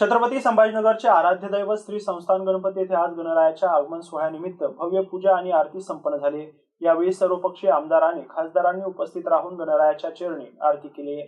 छत्रपती संभाजीनगरचे आराध्य दैवत श्री संस्थान गणपती येथे आज गणरायाच्या आगमन सोहळ्यानिमित्त भव्य पूजा आणि आरती संपन्न झाली. यावेळी सर्वपक्षीय आमदारांनी खासदारांनी उपस्थित राहून गणरायाच्या चरणी आरती केली.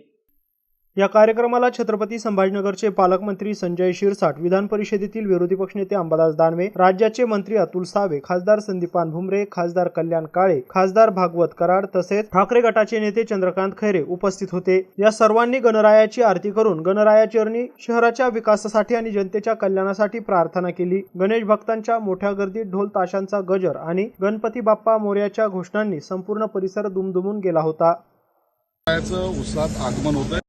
या कार्यक्रमाला छत्रपती संभाजीनगरचे पालकमंत्री संजय शिरसाट विधान परिषदेतील विरोधी पक्षनेते अंबादास दानवे राज्याचे मंत्री अतुल सावे खासदार संदीपान भुमरे खासदार कल्याण काळे खासदार भागवत कराड तसेच ठाकरे गटाचे नेते चंद्रकांत खैरे उपस्थित होते. या सर्वांनी गणरायाची आरती करून गणरायाचरणी शहराच्या विकासासाठी आणि जनतेच्या कल्याणासाठी प्रार्थना केली. गणेश भक्तांच्या मोठ्या गर्दीत ढोल ताशांचा गजर आणि गणपती बाप्पा मोर्याच्या घोषणांनी संपूर्ण परिसर दुमदुमून गेला होता. उत्साहात आगमन होतंय.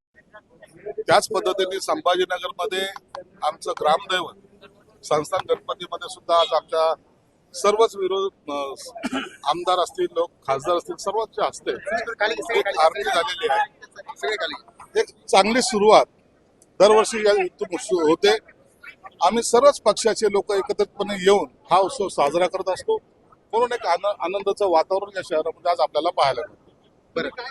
त्याच पद्धतीने संभाजीनगरमध्ये आमचं ग्रामदैवत संस्थान गणपतीमध्ये सुद्धा आज आमच्या सर्वच विरोध आमदार असतील लोक खासदार असतील सर्वच असते एक आरती झालेली आहे. एक चांगली सुरुवात दरवर्षी या होते. आम्ही सर्वच पक्षाचे लोक एकत्रितपणे येऊन हा उत्सव साजरा करत असतो. म्हणून एक आनंदाचं वातावरण या शहरामध्ये आज आपल्याला पाहायला मिळतं.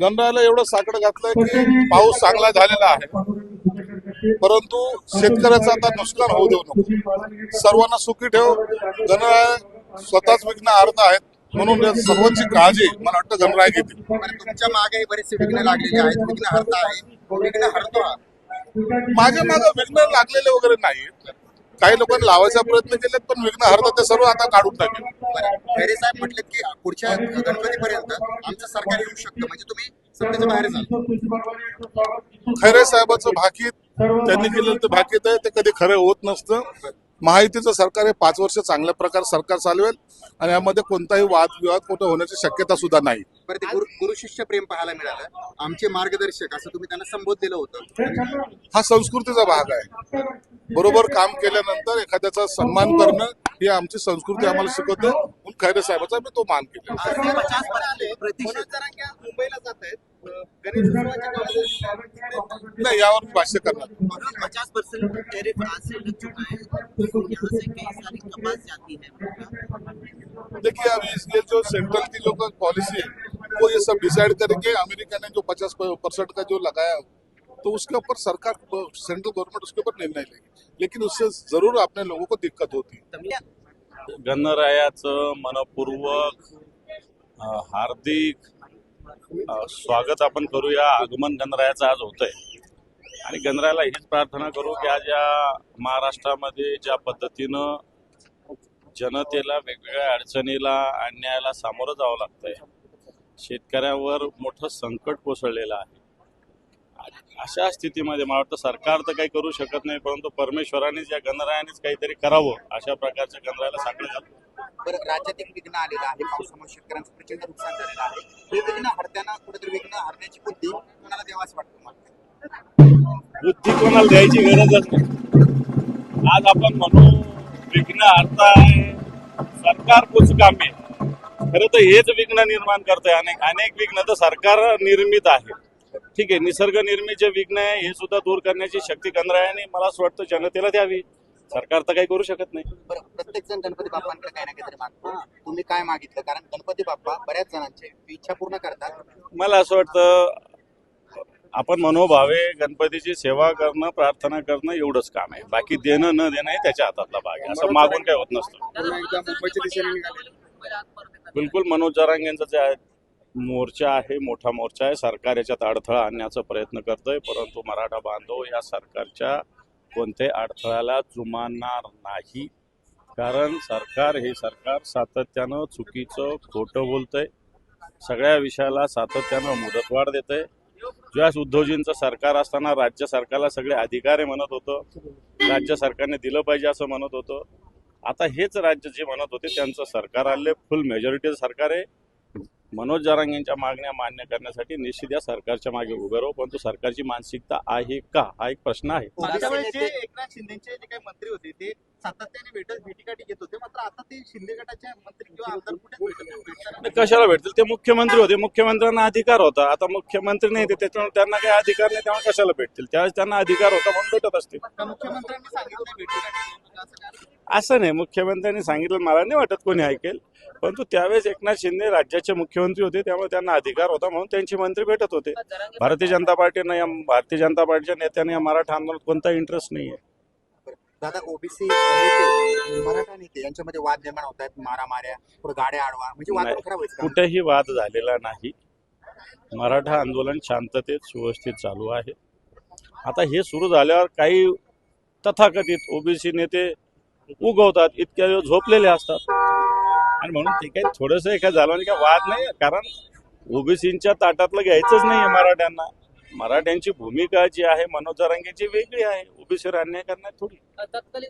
गंडाला एवढं साकडं घातलंय की पाऊस चांगला झालेला आहे. परंतु शेतकऱ्याचं आता नुकसान होऊ देऊ नको. सर्वांना सुखी ठेव. गणराय स्वतःच विघ्न अर्ध आहेत. म्हणून सर्वांची काळजी मला वाटतं गणराय घेतील. तुमच्या मागे बरेचसे विघ्न लागलेले आहेत. विघ्न हरता आहे. विघ्न हरतो. माझ्या मागे विघ्न लागलेले वगैरे नाहीत काही लोकांनी लावायचा प्रयत्न केलेत पण विघ्न हरतात ते सर्व आता काढून टाकेल. खैरे साहेब म्हटलेत की पुढच्या गणपतीपर्यंत आमचं सरकार येऊ शकतं. म्हणजे तुम्ही सत्तेच्या बाहेर जाल. खैरे साहेबाचं भाकीत त्यांनी केलेलं ते भाकीत आहे. ते कधी खरं होत नसतं. महायुतीचं सरकार हे पाच वर्ष चांगल्या प्रकारे सरकार चालवेल. आणि यामध्ये कोणताही वादविवाद कुठं होण्याची शक्यता सुद्धा नाही. गुरु शिष्य प्रेम पाहायला मिळालं. आमचे मार्गदर्शक असं तुम्ही त्यांना संबोधलेलं होतं. हा संस्कृतीचा भाग आहे. बरोबर काम केल्यानंतर एखाद्याचा सन्मान करणं ही आमची संस्कृती आम्हाला शिकवते. म्हणून खैरे साहेबाचा मी तो मान केला नाही यावर भाष्य करणार. देखिए अब इसके जो सेंट्रल की जो पॉलिसी है वो ये सब डिसाइड करेंगे अमेरिका ने जो पचास परसेंट का जो लगाया तो उसके ऊपर सरकार सेंट्रल गवर्नमेंट उसके ऊपर निर्णय लेगी. लेकिन उससे जरूर अपने लोगों को दिक्कत होती. है गणरायाचं मनपूर्वक हार्दिक स्वागत आपण करूया. आगमन गणरायाचं आज होतंय. आणि गणरायाला हीच प्रार्थना करू की आज या महाराष्ट्रामध्ये ज्या पद्धतीनं जनतेला वेगवेगळ्या अडचणीला अन्यायाला सामोरं जावं लागतंय शेतकऱ्यावर मोठं संकट कोसळलेलं आहे. अशा स्थितीमध्ये मला वाटतं सरकार तर काही करू शकत नाही परंतु परमेश्वरानेच या गणरायानेच काहीतरी करावं अशा प्रकारच्या गणरायाला साकडं घालतो बरं राज्यात एक विघ्न आलेलं आहे पावसामुळे शेतकऱ्यांचं प्रचंड नुकसान झालेलं आहे. हे विघ्न हरताना कुठेतरी विघ्न हरण्याची बुद्धी कोणाला देवास वाटतं मला बुद्धी कोणाला द्यायची गरजच नाही आज आपण म्हणू विघ्न हरताय सरकार कुछ कामे खरं तर हेच विघ्न निर्माण करतंय. अनेक अनेक विघ्न तर सरकार निर्मित आहे. ठीक आहे निसर्ग निर्मित जे विघ्न आहे हे सुद्धा दूर करण्याची शक्ती गणरायाने मला असं वाटतं जनतेला द्यावी. सरकार तर काही करू शकत नाही. बरं प्रत्येक जण गणपती बाप्पांकडे काही ना काहीतरी मागतो. तुम्ही काय मागितलं? कारण गणपती बाप्पा बऱ्याच जणांचे इच्छा पूर्ण करतात. मला असं वाटतं आपण मनोभावे गणपतीची सेवा करणं प्रार्थना करणं एवढंच काम आहे. बाकी देणं न देणं हे त्याच्या हातातला भाग आहे. असं मागून काय होत नसतं. पुन्हा एकदा मुंबईच्या दिशेने निघाले. बिलकुल मनोज जरांगेंचा जे आहे मोर्चा आहे मोठा मोर्चा आहे. सरकार याच्यात अडथळा आणण्याचा प्रयत्न करतोय. परंतु मराठा बांधव या सरकारच्या कोणत्याही अडथळ्याला जुमानणार नाही. कारण सरकार हे सरकार सातत्यानं चुकीचं खोटं बोलतंय. सगळ्या विषयाला सातत्यानं मुदतवाढ देतंय. ज्यावेळेस उद्धवजींचं सरकार असताना राज्य सरकारला सगळे अधिकार आहे म्हणत होतं. राज्य सरकारने दिलं पाहिजे असं म्हणत होतं. आता हेच राज्य जे म्हणत होते त्यांचं सरकार आले फुल मेजॉरिटीचं सरकार आहे. मनोज जरांग यांच्या मागण्या मान्य करण्यासाठी निश्चित या सरकारच्या मागे उभे राहू परंतु सरकारची मानसिकता आहे का? हा एक प्रश्न आहे. मागच्या वेळेस जे एकनाथ शिंदेचे जे काही मंत्री होते ते सातत्याने भेटत भेटीगाठी घेत होते. मात्र आता ते शिंदे गटाचे मंत्री किंवा आमदार नाही. कशाला भेटतील? ते मुख्यमंत्री होते. मुख्यमंत्र्यांना अधिकार होता. आता मुख्यमंत्री नाही ते त्याच्यामुळे त्यांना काही अधिकार नाही तेव्हा कशाला भेटतील? त्यावेळेस त्यांना अधिकार होता म्हणून भेटत असतील. का मुख्यमंत्र्यांनी सांगितलं भेटीगाठी काय? असं नाही. मुख्यमंत्र्यांनी सांगितलं मला नाही वाटत कोणी ऐकेल. परंतु त्यावेळेस एकनाथ शिंदे राज्याचे मुख्यमंत्री होते त्यामुळे त्यांना अधिकार होता म्हणून त्यांचे मंत्री भेटत होते. भारतीय जनता पार्टीनं या भारतीय जनता पार्टीच्या नेत्यांना या मराठा आंदोलनात कोणता इंटरेस्ट नाही आहे दादा ओबीसी नेते मराठा नेते यांच्यामध्ये वाद निर्माण होत आहेत मारामाऱ्या पुढे गाड्या आडवा म्हणजे. वातावरण खराब व्हायचं का? कुठेही वाद झालेला नाही मराठा आंदोलन शांततेत सुव्यवस्थित चालू आहे आता हे सुरू झाल्यावर काही तथाकथित ओबीसी नेते उगवतात इतक्या दिवस झोपलेले असतात आणि म्हणून ते काही थोडंसं काय झालं नाही का वाद नाही कारण ओबीसीच्या ताटातलं घ्यायचंच नाही मराठ्यांना मराठ्यांची भूमिका जी आहे मनोज जरांगेची वेगळी आहे. ओबीसी अन्याय करण्यात थोडी. तत्कालीन